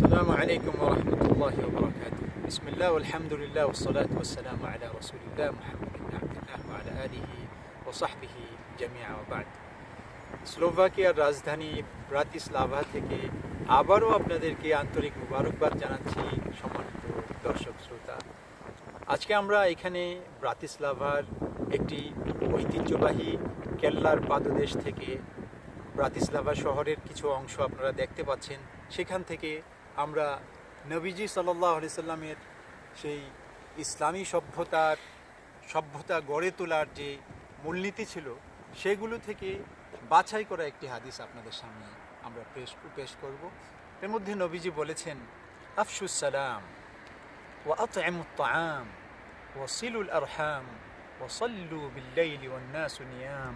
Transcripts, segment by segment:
السلام عليكم ورحمة الله وبركاته بسم الله والحمد لله والصلاة والسلام على رسول الله محمد بن عبد الله وعلى آله وصحبه جميعا وبعد স্লোভাকিয়ার রাজধানী ব্রাতিস্লাভা থেকে আবারও আপনাদেরকে আন্তরিক মুবারকবাদ জানাচ্ছি সম্মানিত দর্শক শ্রোতা আজকে আমরা এখানে ব্রাতিস্লাভার একটি ঐতিহ্যবাহী কেল্লার পাদদেশ থেকে ব্রাতিস্লাভা শহরের কিছু অংশ আপনারা দেখতে পাচ্ছেন সেখান থেকে আমরা নবীজি সাল্লাহ আলি সাল্লামের সেই ইসলামী সভ্যতার, সভ্যতা গড়ে তোলার যে মূলনীতি ছিল, সেগুলো থেকে বাছাই করা একটি হাদিস আপনাদের সামনে আমরা পেশ পেশ করব। এর মধ্যে নবীজি বলেছেন আফসুস ও আত এমতাম ও সিলুল আরহাম ও সল্লু বিল্লাইলি সুনিয়াম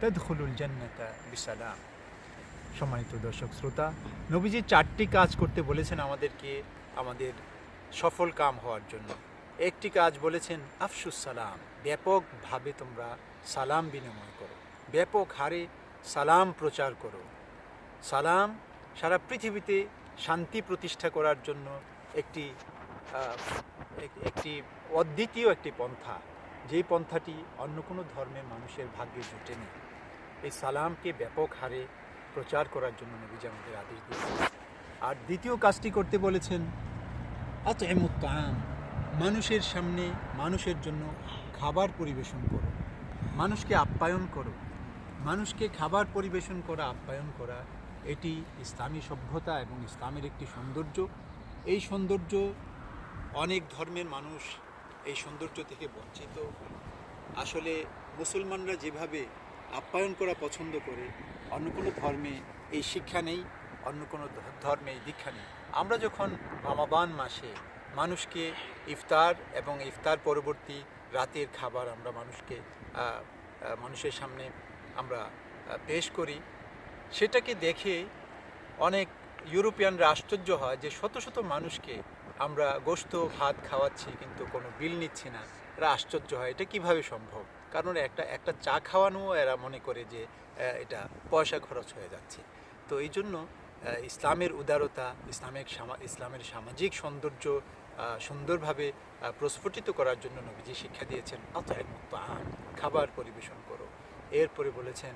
তদ হুলুল জন্নতা বিসালাম। সম্মানিত দর্শক শ্রোতা, নবীজি চারটি কাজ করতে বলেছেন আমাদেরকে আমাদের সফল কাম হওয়ার জন্য। একটি কাজ বলেছেন, আফসুস সালাম, ব্যাপকভাবে তোমরা সালাম বিনিময় করো। ব্যাপক হারে সালাম প্রচার করো। সালাম সারা পৃথিবীতে শান্তি প্রতিষ্ঠা করার জন্য একটি একটি অদ্বিতীয় একটি পন্থা। যেই পন্থাটি অন্য কোনো ধর্মের মানুষের ভাগ্যে জুটেনি। এই সালামকে ব্যাপক হারে প্রচার করার জন্য নবীজি আমাদের আদেশ দিয়েছেন। আর দ্বিতীয় কাজটি করতে বলেছেন অত এমুত্তাম মানুষের সামনে মানুষের জন্য খাবার পরিবেশন করো। মানুষকে আপ্যায়ন করো। মানুষকে খাবার পরিবেশন করা, আপ্যায়ন করা, এটি ইসলামী সভ্যতা এবং ইসলামের একটি সৌন্দর্য। এই সৌন্দর্য, অনেক ধর্মের মানুষ এই সৌন্দর্য থেকে বঞ্চিত। আসলে মুসলমানরা যেভাবে আপ্যায়ন করা পছন্দ করে, অন্য কোনো ধর্মে এই শিক্ষা নেই, অন্য কোনো ধর্মে এই দীক্ষা নেই। আমরা যখন রমাবান মাসে মানুষকে ইফতার এবং ইফতার পরবর্তী রাতের খাবার আমরা মানুষকে মানুষের সামনে আমরা পেশ করি, সেটাকে দেখে অনেক ইউরোপিয়ানরা আশ্চর্য হয় যে শত শত মানুষকে আমরা গোস্ত ভাত খাওয়াচ্ছি কিন্তু কোনো বিল নিচ্ছি না। এরা আশ্চর্য হয়। এটা কীভাবে সম্ভব? কারণ একটা একটা চা খাওয়ানো এরা মনে করে যে এটা পয়সা খরচ হয়ে যাচ্ছে। তো এই জন্য ইসলামের উদারতা ইসলামিক ইসলামের সামাজিক সৌন্দর্য সুন্দরভাবে প্রস্ফুটিত করার জন্য নবীজি শিক্ষা দিয়েছেন অতএব তাআম, খাবার পরিবেশন করো। এরপরে বলেছেন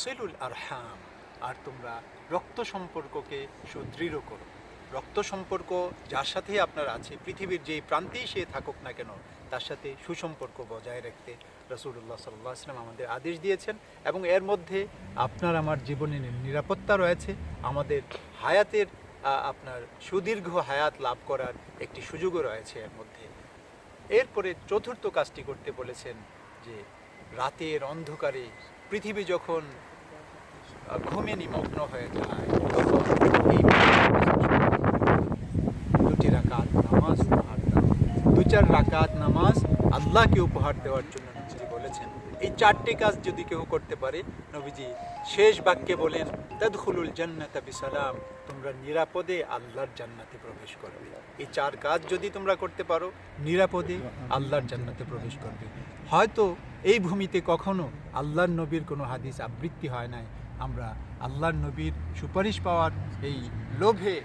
সেলুল আরহাম আর তোমরা রক্ত সম্পর্ককে সুদৃঢ় করো। রক্ত সম্পর্ক যার সাথেই আপনার আছে, পৃথিবীর যেই প্রান্তেই সে থাকুক না কেন, তার সাথে সুসম্পর্ক বজায় রাখতে রসুল্লাহ সাল্লাহ আসলাম আমাদের আদেশ দিয়েছেন এবং এর মধ্যে আপনার আমার জীবনের নিরাপত্তা রয়েছে, আমাদের হায়াতের আপনার সুদীর্ঘ হায়াত লাভ করার একটি সুযোগও রয়েছে এর মধ্যে। এরপরে চতুর্থ কাজটি করতে বলেছেন যে, রাতের অন্ধকারে পৃথিবী যখন ঘুমে নিমগ্ন হয়ে যায়, তখন এই দুটি রাকাত নামাজ উপহার দাও রাকাত নামাজ আল্লাহকে উপহার দেওয়ার জন্য নবীজি বলেছেন। এই চারটি কাজ যদি কেউ করতে পারে, নবীজি শেষ বাক্যে বলেন, তদখুলুল জান্নাতা বিসালাম তোমরা নিরাপদে আল্লাহর জান্নাতে প্রবেশ করবে। এই চার কাজ যদি তোমরা করতে পারো, নিরাপদে আল্লাহর জান্নাতে প্রবেশ করবে। হয়তো এই ভূমিতে কখনো আল্লাহর নবীর কোনো হাদিস আবৃত্তি হয় নাই। আমরা আল্লাহর নবীর সুপারিশ পাওয়ার এই লোভে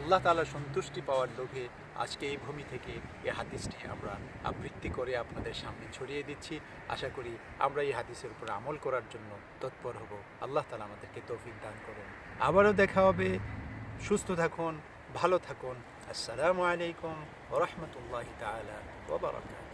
আল্লাহ তালা সন্তুষ্টি পাওয়ার লোভে আজকে এই ভূমি থেকে এই হাদিসটি আমরা আবৃত্তি করে আপনাদের সামনে ছড়িয়ে দিচ্ছি। আশা করি আমরা এই হাদিসের উপর আমল করার জন্য তৎপর হব। আল্লাহ তালা আমাদেরকে তৌফিক দান করুন। আবারও দেখা হবে। সুস্থ থাকুন, ভালো থাকুন। আসসালামু আলাইকুম রহমতুল্লাহ তালা ওবরাকাত